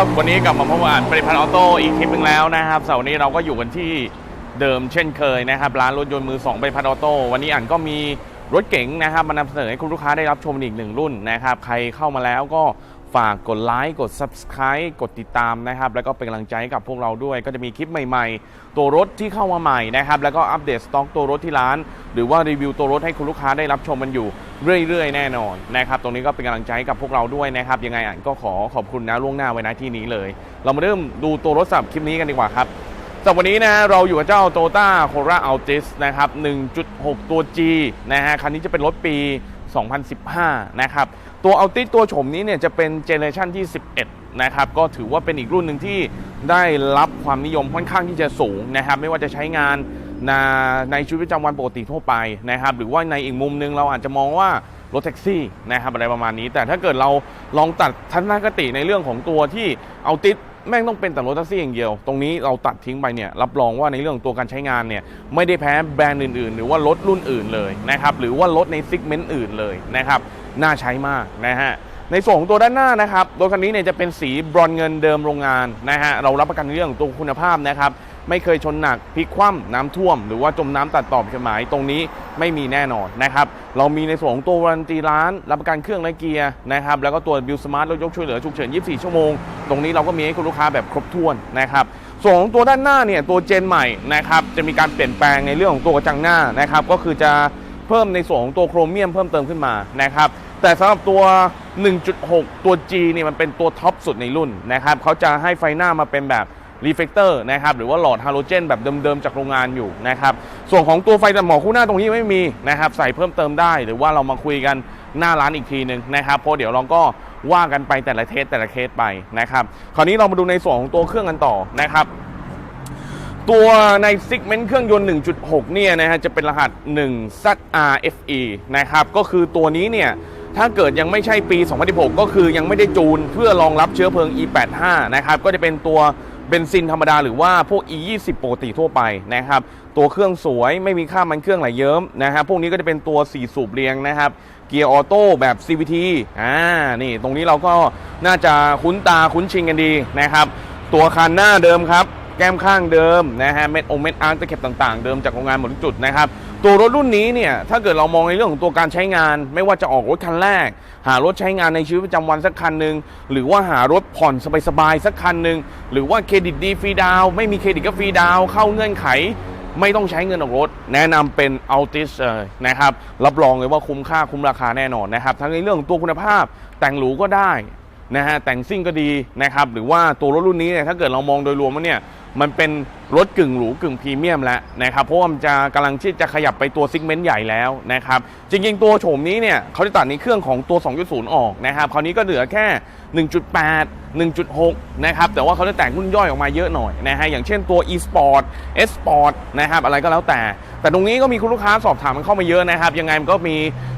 ับวันนี้กลับมาพบกับอ่านปริพัณฑ์ออโต้อีกคลิปหนึงแล้วนะครับเสาร์นี้เราก็อยู่กันที่เดิมเช่นเคยนะครับร้านรถยนต์มือ2ปริพัณฑ์ออโต้วันนี้อ่านก็มีรถเก๋งนะครับมานำเสนอให้คุณลูกค้าได้รับชมอีกหนึ่งรุ่นนะครับใครเข้ามาแล้วก็ ฝากกดไลค์กด Subscribe กดติดตามนะครับ แล้วก็เป็นกำลังใจให้กับพวกเราด้วย ก็จะมีคลิปใหม่ๆ ตัวรถที่เข้ามาใหม่นะครับ แล้วก็อัปเดตสต็อกตัวรถที่ร้าน หรือว่ารีวิวตัวรถให้คุณลูกค้าได้รับชมมันอยู่เรื่อยๆ แน่นอนนะครับ ตรงนี้ก็เป็นกำลังใจให้กับพวกเราด้วยนะครับ ยังไงอ่านก็ขอขอบคุณนะล่วงหน้าไว้นะที่นี้เลย เรามาเริ่มดูตัวรถสำหรับคลิปนี้กันดีกว่าครับสำหรับวันนี้นะเราอยู่กับเจ้า Toyota Corolla Altis นะครับ 1.6 ตัว G นะฮะ คันนี้จะเป็นรถปี 2015 นะครับ ตัวเอาติตัวโฉมนี้เนี่ยจะเป็นเจเนอเรชันที่ 11 นะครับ ก็ถือว่าเป็นอีกรุ่นหนึ่งที่ได้รับความนิยมค่อนข้างที่จะสูงนะครับ ไม่ว่าจะใช้งานในในชีวิตประจำวันปกติทั่วไปนะครับ หรือว่าในอีกมุมหนึงเราอาจจะมองว่ารถแท็กซี่นะครับอะไรประมาณนี้ แต่ถ้าเกิดเราลองตัดทัศนคติในเรื่องของตัวที่เอาติด แม่งต้องเป็นแต่รถแท็กซี่อย่างเดียว ตรงนี้เราตัดทิ้งไปเนี่ยรับรองว่าในเรื่องตัวการใช้งานเนี่ยไม่ได้แพ้แบรนด์อื่น ๆ หรือว่ารถรุ่นอื่นเลยนะครับหรือว่ารถในซิกเมนต์อื่นเลยนะครับน่าใช้มากนะฮะ ในส่วนของตัวด้านหน้านะครับรถคันนี้เนี่ยจะเป็นสีบรอนเงินเดิมโรงงานนะฮะเรารับประกันเรื่องของตัวคุณภาพนะครับไม่เคยชนหนักพลิกคว่ำน้ำท่วม หรือว่าจมน้ำตัดต่อผิดหมายตรงนี้ไม่มีแน่นอนนะครับเรามีในส่วนของตัววารันตีร้าน รับประกันเครื่องและเกียร์นะครับแล้วก็ตัวบิลสมาร์ทรถยกช่วยเหลือฉุกเฉิน 24 ชั่วโมง ตรงนี้เราก็มีให้คุณลูกค้าแบบครบถ้วนนะครับส่วนของตัวด้านหน้าเนี่ยตัวเจนใหม่นะครับจะมีการเปลี่ยนแปลงในเรื่องของตัวกระจังหน้านะครับก็คือจะเพิ่มในส่วนของตัวโครเมียมเพิ่มเติมขึ้นมานะครับ แต่สำหรับตัว 1.6 ตัว G เนี่ยมันเป็นตัวท็อปสุดในรุ่นนะครับเขาจะให้ไฟหน้ามาเป็นแบบรีเฟกเตอร์นะครับหรือว่าหลอดฮาโลเจนแบบเดิมๆจากโรงงานอยู่นะครับส่วนของตัวไฟตัดหมอกคู่หน้าตรงนี้ไม่มีนะครับใส่เพิ่มเติมได้ หรือว่าเรามาคุยกันหน้าร้านอีกทีหนึ่งนะครับเพราะเดี๋ยวเราก็ว่ากันไปแต่ละเทสแต่ละเคสไปนะครับคราวนี้เรามาดูในส่วนของตัวเครื่องกันต่อนะครับตัวในซิกเมนต์เครื่องยนต์ 1.6 เนี่ยนะฮะจะเป็นรหัส 1ZRFE นะครับก็คือตัวนี้เนี่ย ถ้าเกิดยังไม่ใช่ปี 2016 ก็คือยังไม่ได้จูนเพื่อรองรับเชื้อเพลิง E85 นะครับ ก็จะเป็นตัวเบนซินธรรมดาหรือว่าพวก E20 ปกติทั่วไปนะครับ ตัวเครื่องสวยไม่มีค่ามันเครื่องไหลเยิ้มนะครับ พวกนี้ก็จะเป็นตัว 4 สูบเรียงนะครับ เกียร์ออโต้แบบ CVT อ่า นี่ตรงนี้เราก็น่าจะคุ้นตาคุ้นชินกันดีนะครับ ตัวคันหน้าเดิมครับ แก้มข้างเดิมนะฮะ เม็ดองเม็ดอาร์ตะเข็บต่างๆ เดิมจากโรงงานหมดทุกจุดนะครับ ตัวรถรุ่นนี้เนี่ยถ้าเกิดเรามองในเรื่องของตัวการใช้งาน ไม่ว่าจะออกรถคันแรก หารถใช้งานในชีวิตประจำวันสักคันหนึ่งหรือว่าหารถผ่อนสบายๆสักคันหนึ่งหรือว่าเครดิตดีฟรีดาวไม่มีเครดิตก็ฟรีดาวเข้าเงื่อนไข ไม่ต้องใช้เงินออกรถ แนะนำเป็น Altis เลยนะครับรับรองเลยว่าคุ้มค่าคุ้มราคาแน่นอนนะครับทั้งในเรื่องของตัวคุณภาพแต่งหรูก็ได้นะฮะแต่งซิ่งก็ดีนะครับหรือว่าตัวรถรุ่นนี้เนี่ยถ้าเกิดเรามองโดยรวมแล้วเนี่ยมันเป็น รถกึ่งหรูกึ่งพรีเมียมแล้วนะครับเพราะว่ามันจะกำลังที่จะขยับไปตัวซิกเมนต์ใหญ่แล้วนะครับจริงๆ ตัวโฉมนี้เนี่ยเขาจะตัดในเครื่องของตัว 2.0 ออกนะครับคราวนี้ก็เหลือแค่ 1.8 1.6 นะครับแต่ว่าเขาจะแต่งรุ่นย่อยออกมาเยอะหน่อยนะฮะอย่างเช่นตัว e-sport s sport นะครับอะไรก็แล้วแต่ แต่ตรงนี้ก็มีคุณลูกค้าสอบถามมันเข้ามาเยอะนะครับยังไงมันก็มี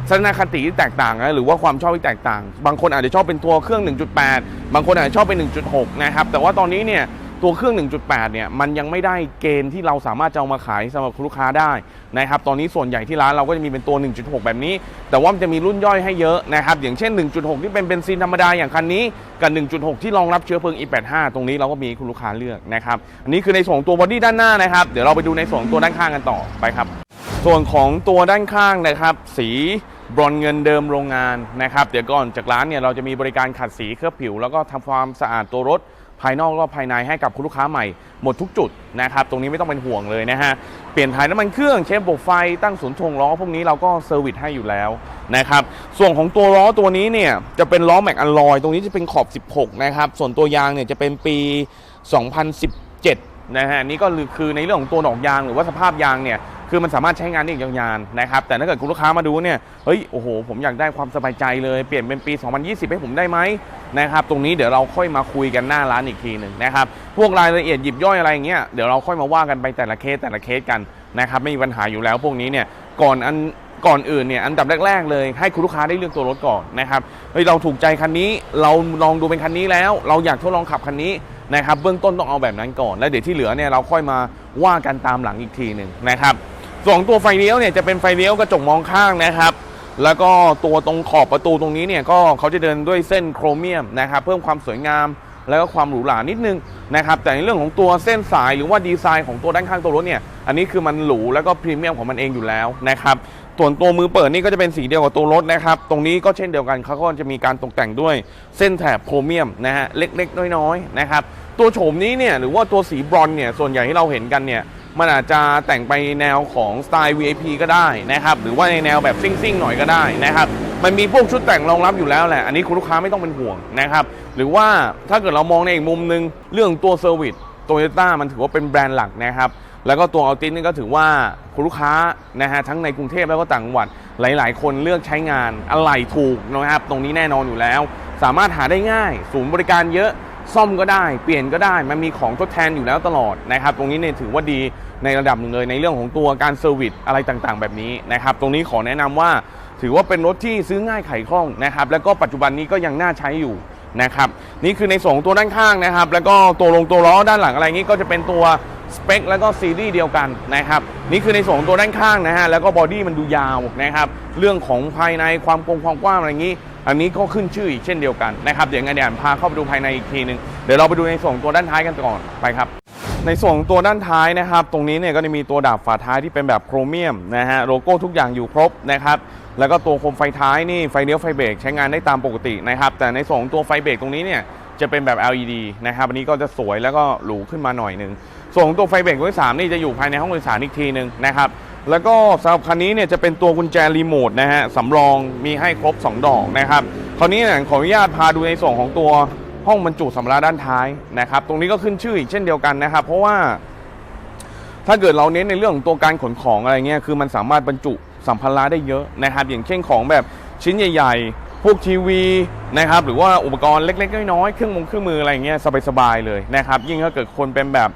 ทัศนคติที่แตกต่างนะหรือว่าความชอบที่แตกต่าง บางคนอาจจะชอบเป็นตัวเครื่อง 1.8 บางคนอาจจะชอบเป็น 1.6 นะครับแต่ว่าตอนนี้เนี่ย ตัวเครื่อง 1.8 เนี่ยมันยังไม่ได้เกณฑ์ที่เราสามารถจะเอามาขายสำหรับคุณลูกค้าได้นะครับตอนนี้ส่วนใหญ่ที่ร้านเราก็จะมีเป็นตัว 1.6 แบบนี้ แต่ว่ามันจะมีรุ่นย่อยให้เยอะนะครับอย่างเช่น 1.6 ที่เป็นเบนซินธรรมดาอย่างคันนี้กับ 1.6 ที่รองรับเชื้อเพลิง E85 ตรงนี้เราก็มีคุณลูกค้าเลือกนะครับอันนี้คือในส่วนของตัวบอดี้ด้านหน้านะครับเดี๋ยวเราไปดูในส่วนของตัวด้านข้างกันต่อไปครับ ส่วนของตัวด้านข้างนะครับสีบรอนเงินเดิมโรงงานนะครับเดี๋ยวก่อนจากร้านเนี่ยเราจะมีบริการขัดสีเคลือบผิว แล้วก็ทำความสะอาดตัวรถ ภายนอกก็ภายในให้กับคุณลูกค้าใหม่หมดทุกจุดนะครับตรงนี้ไม่ต้องเป็นห่วงเลยนะฮะเปลี่ยนถ่ายน้ำมันเครื่องเช็คบบไฟตั้งศูนย์ทงล้อพวกนี้เราก็เซอร์วิสให้อยู่แล้วนะครับส่วนของตัวล้อตัวนี้เนี่ยจะเป็นล้อแม็กอลลอยตรงนี้จะเป็นขอบ 16 นะครับส่วนตัวยางเนี่ยจะเป็นปี 2017นะฮะนี่ก็คือในเรื่องของตัวดอกยางหรือว่าสภาพยางเนี่ย คือมันสามารถใช้งานได้อีกยาวๆนะครับแต่ถ้าเกิดคุณลูกค้ามาดูเนี่ยเฮ้ยโอ้โหผมอยากได้ความสบายใจเลยเปลี่ยนเป็นปี 2020 ให้ผมได้ไหมนะครับตรงนี้เดี๋ยวเราค่อยมาคุยกันหน้าร้านอีกทีหนึ่งนะครับพวกรายละเอียดหยิบย่อยอะไรอย่างเงี้ยเดี๋ยวเราค่อยมาว่ากันไปแต่ละเคสแต่ละเคสกันนะครับไม่มีปัญหาอยู่แล้วพวกนี้เนี่ยก่อนอันก่อนอื่นเนี่ยอันดับแรก ๆ เลยให้คุณลูกค้าได้เลือกตัวรถก่อนนะครับเฮ้ยเราถูกใจคันนี้เราลองดูเป็นคันนี้แล้ว เราอยากทดลองขับคันนี้นะครับเบื้องต้นต้องเอาแบบนั้นก่อน แล้วเดี๋ยวที่เหลือเนี่ยเราค่อยมาว่ากันตามหลังอีกทีหนึ่งนะครับ ส่วนของตัวไฟเลี้ยวเนี่ยจะเป็นไฟเลี้ยวกระจกมองข้างนะครับ แล้วก็ตัวตรงขอบประตูตรงนี้เนี่ยก็เขาจะเดินด้วยเส้นโครเมียมนะครับเพิ่มความสวยงามแล้วก็ความหรูหรานิดนึงนะครับ แต่ในเรื่องของตัวเส้นสายหรือว่าดีไซน์ของตัวด้านข้างตัวรถเนี่ย อันนี้คือมันหรูแล้วก็พรีเมียมของมันเองอยู่แล้วนะครับ ส่วนตัวมือเปิดนี่ก็จะเป็นสีเดียวกับตัวรถนะครับ ตรงนี้ก็เช่นเดียวกันเขาก็จะมีการตกแต่งด้วยเส้นแถบโครเมียมนะฮะเล็กๆ น้อยๆนะครับ ตัวโฉมนี้เนี่ยหรือว่าตัวสีบรอนเนี่ยส่วนใหญ่ที่เราเห็นกันเนี่ย มันอาจจะแต่งไปแนวของสไตล์ VIP ก็ได้นะครับ หรือว่าในแนวแบบซิ่งๆหน่อยก็ได้นะครับ มันมีพวกชุดแต่งรองรับอยู่แล้วแหละ อันนี้คุณลูกค้าไม่ต้องเป็นห่วงนะครับ หรือว่าถ้าเกิดเรามองในอีกมุมหนึง เรื่องตัวเซอร์วิสโตโยต้ามันถือว่าเป็นแบรนด์หลักนะครับ แล้วก็ตัวอัลติสนี่ก็ถือว่าคุณลูกค้านะฮะทั้งในกรุงเทพแล้วก็ต่างจังหวัดหลาย ๆ คนเลือกใช้งานอะไรถูกนะครับ ตรงนี้แน่นอนอยู่แล้ว สามารถหาได้ง่าย ศูนย์บริการเยอะ ซ่อมก็ได้ เปลี่ยนก็ได้ มันมีของทดแทนอยู่แล้วตลอดนะครับ ตรงนี้เนี่ยถือว่าดีในระดับหนึ่งเลยในเรื่องของตัวการเซอร์วิสอะไรต่างๆ แบบนี้นะครับ ตรงนี้ขอแนะนำว่าถือว่าเป็นรถที่ซื้อง่ายไขคล่องนะครับ แล้วก็ปัจจุบันนี้ก็ยังน่าใช้อยู่นะครับ นี่คือในส่วนของตัวด้านข้างนะครับ แล้วก็ตัวลงตัวล้อด้านหลังอะไรนี้ก็จะเป็นตัวสเปคแล้วก็ซีรีส์เดียวกันนะครับ นี่คือในส่วนของตัวด้านข้างนะฮะแล้วก็บอดี้มันดูยาวนะครับ เรื่องของภายในความกว้างความกว้างอะไรอย่างนี้ อันนี้ก็ขึ้นชื่ออีกเช่นเดียวกันนะครับเดี๋ยวงั้นเดี๋ยวพาเข้าไปดูภายในอีกทีหนึงเดี๋ยวเราไปดูในส่วนของตัวด้านท้ายกันก่อนไปครับ ในส่วนของตัวด้านท้ายนะครับ ตรงนี้เนี่ยก็จะมีตัวดาบฝาท้ายที่เป็นแบบโครเมียมนะฮะโลโก้ทุกอย่างอยู่ครบนะครับแล้วก็ตัวโคมไฟท้ายนี่ไฟเลี้ยวไฟเบรกใช้งานได้ตามปกตินะครับ แต่ในส่วนของตัวไฟเบรกตรงนี้เนี่ยจะเป็นแบบ LED นะครับอันนี้ก็จะสวยแล้วก็หรูขึ้นมาหน่อยหนึ่งส่วนของตัวไฟเบรกตัวที่สามนี่จะอยู่ภายในห้องโดยสารอีกทีหนึ่งนะครับ แล้วก็สำหรับคันนี้เนี่ยจะเป็นตัวกุญแจรีโมทนะฮะสำรองมีให้ครบ 2 ดอกนะครับคราวนี้เนี่ยขออนุญาตพาดูในส่วนของตัวห้องบรรจุสัมภาระด้านท้ายนะครับ ตรงนี้ก็ขึ้นชื่ออีกเช่นเดียวกันนะครับ เพราะว่า ถ้าเกิดเราเน้นในเรื่องของตัวการขนของอะไรเงี้ยคือมันสามารถบรรจุสัมภาระได้เยอะนะครับ อย่างเช่นของแบบชิ้นใหญ่ ๆ พวกทีวีนะครับ หรือว่าอุปกรณ์เล็ก ๆ น้อยๆเครื่องมงเครื่องมืออะไรเงี้ยสบายๆเลยนะครับ ยิ่งถ้าเกิดคนเป็นแบบ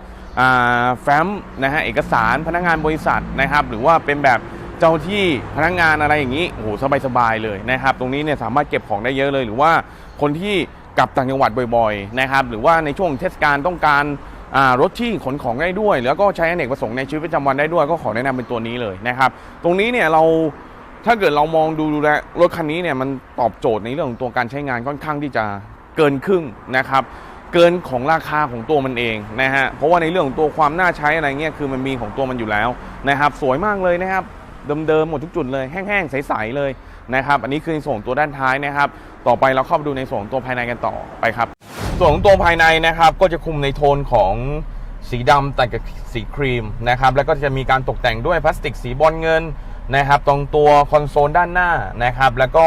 แฟ้มนะฮะเอกสารพนักงานบริษัทนะครับ หรือว่าเป็นแบบเจ้าที่พนักงานอะไรอย่างนี้โอ้โหสบายๆเลยนะครับ ตรงนี้เนี่ยสามารถเก็บของได้เยอะเลย หรือว่าคนที่กลับต่างจังหวัดบ่อยๆนะครับ หรือว่าในช่วงเทศกาลต้องการรถที่ขนของได้ด้วย แล้วก็ใช้อเนกประสงค์ในชีวิตประจำวันได้ด้วย ก็ขอแนะนำเป็นตัวนี้เลยนะครับ ตรงนี้เนี่ยเราถ้าเกิดเรามองดูดูแลรถคันนี้เนี่ยมันตอบโจทย์ในเรื่องของตัวการใช้งานค่อนข้างที่จะเกินครึ่งนะครับ เกินของราคาของตัวมันเองนะฮะเพราะว่าในเรื่องของตัวความน่าใช้อะไรเงี้ยคือมันมีของตัวมันอยู่แล้วนะครับ สวยมากเลยนะครับเดิมๆหมดทุกจุดเลยแห้งๆใสๆเลยนะครับอันนี้คือในส่วนของตัวด้านท้ายนะครับ ต่อไปเราเข้าไปดูในส่วนของตัวภายในกันต่อไปครับ ส่วนของตัวภายในนะครับ ก็จะคุมในโทนของสีดำแต่กับสีครีมนะครับแล้วก็จะมีการตกแต่งด้วยพลาสติกสีบอลเงินนะครับ ตรงตัวคอนโซลด้านหน้านะครับ แล้วก็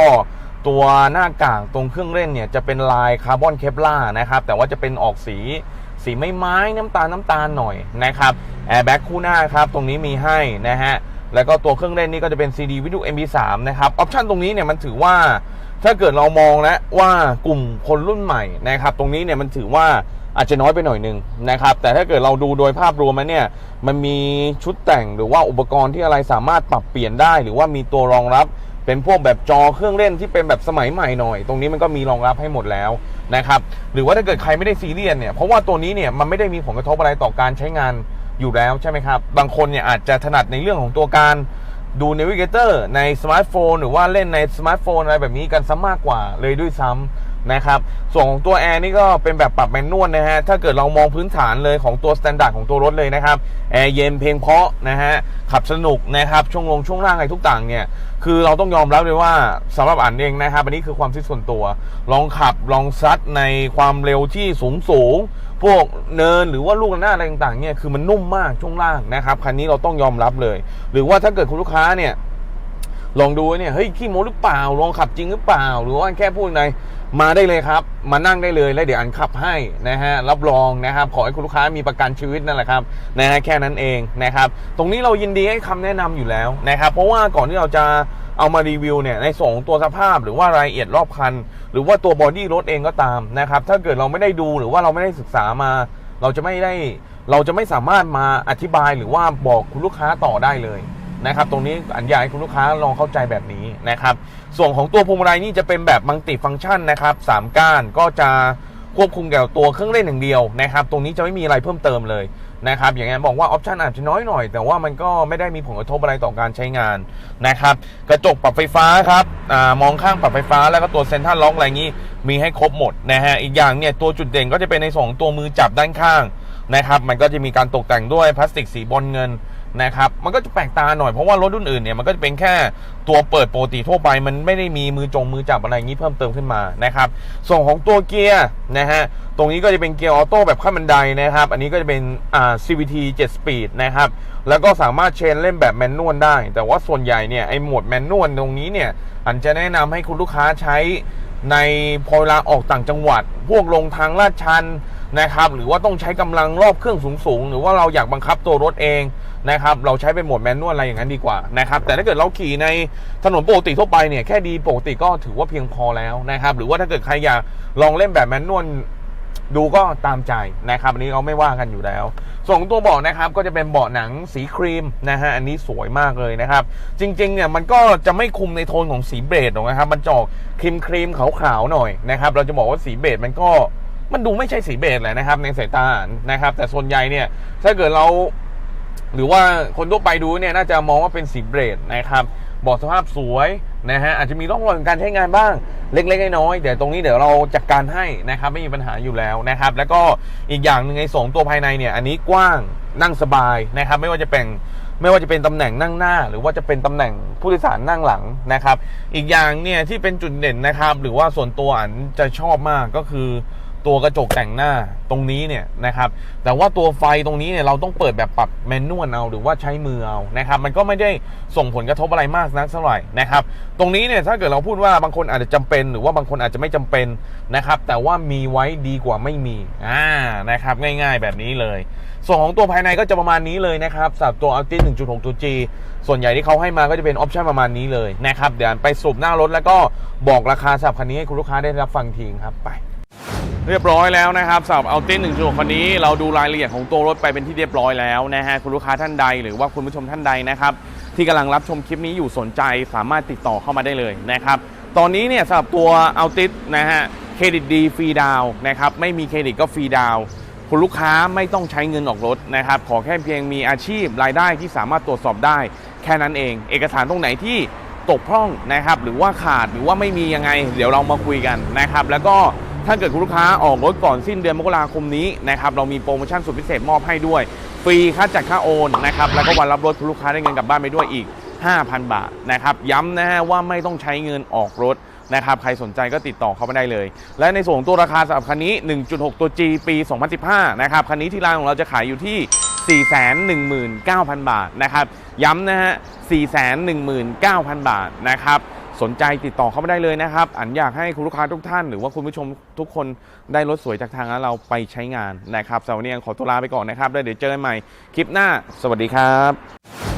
ตัวหน้ากากตรงเครื่องเล่นเนี่ยจะเป็นลายคาร์บอนเคปล่านะครับแต่ว่าจะเป็นออกสีสีไม้ไม้น้ำตาลน้ำตาลหน่อยนะครับแอร์แบ็กคู่หน้าครับตรงนี้มีให้นะฮะแล้วก็ตัวเครื่องเล่นนี่ก็จะเป็น CD วิดีโอ MP3 นะครับออปชันตรงนี้เนี่ยมันถือว่าถ้าเกิดเรามองแล้วว่ากลุ่มคนรุ่นใหม่นะครับตรงนี้เนี่ยมันถือว่าอาจจะน้อยไปหน่อยหนึงนะครับแต่ถ้าเกิดเราดูโดยภาพรวมแล้วเนี่ยมันมีชุดแต่งหรือว่าอุปกรณ์ที่อะไรสามารถปรับเปลี่ยนได้ หรือว่ามีตัวรองรับ เป็นพวกแบบจอเครื่องเล่นที่เป็นแบบสมัยใหม่หน่อย ตรงนี้มันก็มีรองรับให้หมดแล้วนะครับหรือว่าถ้าเกิดใครไม่ได้ซีเรียสเนี่ยเพราะว่าตัวนี้เนี่ยมันไม่ได้มีผลกระทบอะไรต่อการใช้งานอยู่แล้วใช่ไหมครับบางคนเนี่ยอาจจะถนัดในเรื่องของตัวการดูเนวิเกเตอร์ในสมาร์ทโฟนหรือว่าเล่นในสมาร์ทโฟนอะไรแบบนี้กันซะมากกว่าเลยด้วยซ้ำ นะครับส่วนของตัวแอร์นี่ก็เป็นแบบปรับแมนนวลนะฮะถ้าเกิดเรามองพื้นฐานเลยของตัวสแตนดาร์ดของตัวรถเลยนะครับแอร์เย็นเพลงเพาะนะฮะขับสนุกนะครับช่วงลงช่วงล่างอะไรทุกต่างเนี่ยคือเราต้องยอมรับเลยว่าสำหรับอันเองนะครับอันนี้คือความคิดส่วนตัว ลองขับลองซัดในความเร็วที่สูงสูงๆพวกเนินหรือว่าลูกระนาอะไรต่างๆเนี่ยคือมันนุ่มมากช่วงล่างนะครับคันนี้เราต้องยอมรับเลย หรือว่าถ้าเกิดคุณลูกค้าเนี่ยลองดูเนี่ยเฮ้ยขี้โม้หรือเปล่าลองขับจริงหรือเปล่า หรือว่าแค่พูดใน มาได้เลยครับ มานั่งได้เลยแล้วเดี๋ยวอันขับให้นะฮะรับรองนะครับขอให้คุณลูกค้ามีประกันชีวิตนั่นแหละครับนะฮะแค่นั้นเองนะครับตรงนี้เรายินดีให้คำแนะนำอยู่แล้วนะครับเพราะว่าก่อนที่เราจะเอามารีวิวเนี่ยในส่วนของตัวสภาพหรือว่ารายละเอียดรอบคัน หรือว่าตัวบอดี้รถเองก็ตามนะครับถ้าเกิดเราไม่ได้ดูหรือว่าเราไม่ได้ศึกษามา เราจะไม่ได้เราจะไม่สามารถมาอธิบายหรือว่าบอกคุณลูกค้าต่อได้เลย นะครับตรงนี้อันอยากให้คุณลูกค้าลองเข้าใจแบบนี้นะครับ ส่วนของตัวพวงมาลัยนี่จะเป็นแบบมัลติฟังก์ชันนะครับสามก้านก็จะควบคุมเกี่ยวตัวเครื่องเล่นอย่างเดียวนะครับ ตรงนี้จะไม่มีอะไรเพิ่มเติมเลยนะครับอย่างนี้นบอกว่าออปชันอาจจะน้อยหน่อย แต่ว่ามันก็ไม่ได้มีผลกระทบอะไรต่อการใช้งานนะครับ กระจกปรับไฟฟ้าครับอมองข้างปรับไฟฟ้าแล้วก็ตัวเซ็นทรัลล็อกอะไรงนี้มีให้ครบหมดนะฮะอีกอย่างเนี่ยตัวจุดเด่นก็จะเป็นในสองตัวมือจับด้านข้าง นะครับมันก็จะมีการตกแต่งด้วยพลาสติกสีบอลเงินนะครับมันก็จะแปลกตาหน่อยเพราะว่ารถรุ่นอื่นเนี่ยมันก็จะเป็นแค่ตัวเปิดโปกติทั่วไป มันไม่ได้มีมือจงมือจับอะไรอย่างนี้เพิ่มเติมขึ้นมานะครับส่วนของตัวเกียร์นะฮะตรงนี้ก็จะเป็นเกียร์ออโต้แบบขั้นบันไดนะครับ อันนี้ก็จะเป็นอ่า CVT 7 Speed นะครับแล้วก็สามารถเชนเล่นแบบแมนนวลได้ แต่ว่าส่วนใหญ่เนี่ยไอ้โหมดแมนนวลตรงนี้เนี่ยอันจะแนะนำให้คุณลูกค้าใช้ในพอเวลาออกต่างจังหวัด พวกลงทางลาดชัน นะครับ หรือว่าต้องใช้กำลังรอบเครื่องสูงๆ หรือว่าเราอยากบังคับตัวรถเองนะครับ เราใช้เป็นโหมดแมนนวลอะไรอย่างนั้นดีกว่านะครับ แต่ถ้าเกิดเราขี่ในถนนปกติทั่วไปเนี่ยแค่ดีปกติก็ถือว่าเพียงพอแล้วนะครับ หรือว่าถ้าเกิดใครอยากลองเล่นแบบแมนนวลดูก็ตามใจนะครับอันนี้เราไม่ว่ากันอยู่แล้ว ส่วนของตัวเบาะนะครับก็จะเป็นเบาะหนังสีครีมนะฮะอันนี้สวยมากเลยนะครับ จริงๆเนี่ยมันก็จะไม่คุมในโทนของสีเบจหรอกนะครับ มันจอกครีมครีมขาวๆหน่อยนะครับ เราจะบอกว่าสีเบจมันก็ มันดูไม่ใช่สีเบจแหละนะครับ ในสายตานะครับ แต่ส่วนใหญ่เนี่ยถ้าเกิดเรา หรือว่าคนทั่วไปดูเนี่ยน่าจะมองว่าเป็นสีเบรดนะครับบอกสภาพสวยนะฮะอาจจะมีร่องรอยของการใช้งานบ้างเล็กๆน้อยๆเดี๋ยวตรงนี้เดี๋ยวเราจัดการให้นะครับไม่มีปัญหาอยู่แล้วนะครับ แล้วก็อีกอย่างหนึ่งในสองตัวภายในเนี่ย อันนี้กว้างนั่งสบายนะครับ ไม่ว่าจะเป็นไม่ว่าจะเป็นตำแหน่งนั่งหน้า หรือว่าจะเป็นตำแหน่งผู้โดยสารนั่งหลังนะครับ อีกอย่างเนี่ยที่เป็นจุดเด่นนะครับ หรือว่าส่วนตัวอันจะชอบมากก็คือ ตัวกระจกแต่งหน้าตรงนี้เนี่ยนะครับแต่ว่าตัวไฟตรงนี้เนี่ยเราต้องเปิดแบบปรับแมนนวลเอาหรือว่าใช้มือเอานะครับมันก็ไม่ได้ส่งผลกระทบอะไรมากนักเท่าไหร่นะครับตรงนี้เนี่ยถ้าเกิดเราพูดว่าบางคนอาจจะจำเป็น หรือว่าบางคนอาจจะไม่จำเป็นนะครับแต่ว่ามีไว้ดีกว่าไม่มีอ่านะครับง่ายๆแบบนี้เลย ส่วนของตัวภายในก็จะประมาณนี้เลยนะครับสำหรับตัว Altis 1.6 ตัว G ส่วนใหญ่ที่เขาให้มาก็จะเป็นออปชันประมาณนี้เลยนะครับเดี๋ยวไปสรุปหน้ารถแล้วก็บอกราคาสำหรับคันนี้ให้คุณลูกค้าได้รับฟังทีครับไป เรียบร้อยแล้วนะครับสำหรับเอาติ้นหนึ่งจุดคันนี้เราดูรายละเอียดของตัวรถไปเป็นที่เรียบร้อยแล้วนะฮะคุณลูกค้าท่านใดหรือว่าคุณผู้ชมท่านใดนะครับที่กำลังรับชมคลิปนี้อยู่สนใจสามารถติดต่อเข้ามาได้เลยนะครับตอนนี้เนี่ยสำหรับตัวเอาติสนะฮะเครดิตดีฟรีดาวนะครับไม่มีเครดิตก็ฟรีดาวคุณลูกค้าไม่ต้องใช้เงินออกรถนะครับขอแค่เพียงมีอาชีพรายได้ที่สามารถตรวจสอบได้ แค่นั้นเอง เอกสารตรงไหนที่ตกพร่องนะครับหรือว่าขาดหรือว่าไม่มียังไง เดี๋ยวเรามาคุยกันนะครับแล้วก็ ถ้าเกิดคุณลูกค้าออกรถก่อนสิ้นเดือนมกราคมนี้นะครับเรามีโปรโมชั่นสุดพิเศษมอบให้ด้วย ฟรีค่าจัดค่าโอนนะครับแล้วก็วันรับรถคุณลูกค้าได้เงินกลับบ้านไปด้วยอีก 5,000 บาทนะครับย้ำนะฮะว่าไม่ต้องใช้เงินออกรถนะครับใครสนใจก็ติดต่อเข้ามาได้เลย และในส่วนของตัวราคาสำหรับคันนี้ 1.6 ตัว G ปี 2015 นะครับคันนี้ที่ร้านของเราจะขายอยู่ที่ 419,000 บาทนะครับย้ำนะฮะ 419,000 บาทนะครับ สนใจติดต่อเข้ามาได้เลยนะครับ อันอยากให้คุณลูกค้าทุกท่าน หรือว่าคุณผู้ชมทุกคนได้รถสวยจากทางร้านเราไปใช้งานนะครับสำหรับวันนี้ขอตัวลาไปก่อนนะครับแล้วเดี๋ยวเจอกันใหม่คลิปหน้า สวัสดีครับ